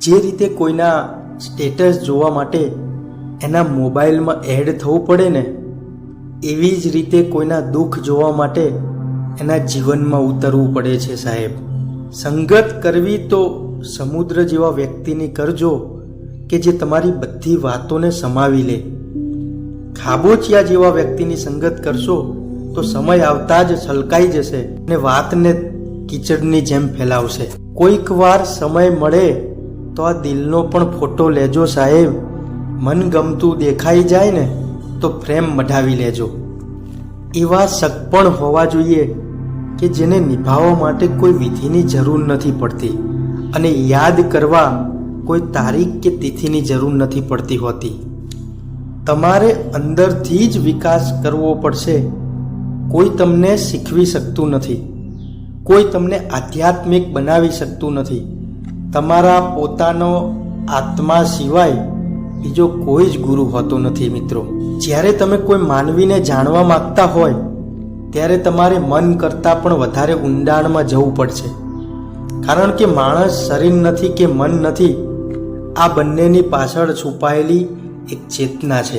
જે રીતે કોઈના સ્ટેટસ જોવા માટે એના મોબાઈલમાં એડ થવું પડે ને, એવી જ રીતે કોઈના દુઃખ જોવા માટે એના જીવનમાં ઉતરવું પડે છે સાહેબ. સંગત કરવી તો સમુદ્ર જેવા વ્યક્તિની કરજો કે જે તમારી બધી વાતોને સમાવી લે. ખાબોચિયા જેવા વ્યક્તિની સંગત કરશો તો સમય આવતા જ છલકાઈ જશે અને વાતને કીચડની જેમ ફેલાવશે. કોઈક વાર સમય મળે તો આ દિલનો પણ ફોટો લેજો સાહેબ. મન ગમતું દેખાઈ જાય ને, તો ફ્રેમ મઢાવી લેજો. એવા શક પણ હોવા જોઈએ કે જેને નિભાવવા માટે કોઈ વિધિની જરૂર નથી પડતી અને યાદ કરવા કોઈ તારીખ કે તિથિની જરૂર નથી પડતી હોતી. તમારે અંદરથી જ વિકાસ કરવો પડશે. કોઈ તમને શીખવી શકતું નથી. કોઈ તમને આધ્યાત્મિક બનાવી શકતું નથી. તમારા પોતાનો આત્મા સિવાય બીજો કોઈ જ ગુરુ હોતો નથી મિત્રો. જ્યારે તમે કોઈ માનવીને જાણવા માંગતા હોય, ત્યારે તમારે મન કરતાં પણ વધારે ઊંડાણમાં જવું પડશે. કારણ કે માણસ શરીર નથી કે મન નથી, આ બંનેની પાછળ છુપાયેલી એક ચેતના છે.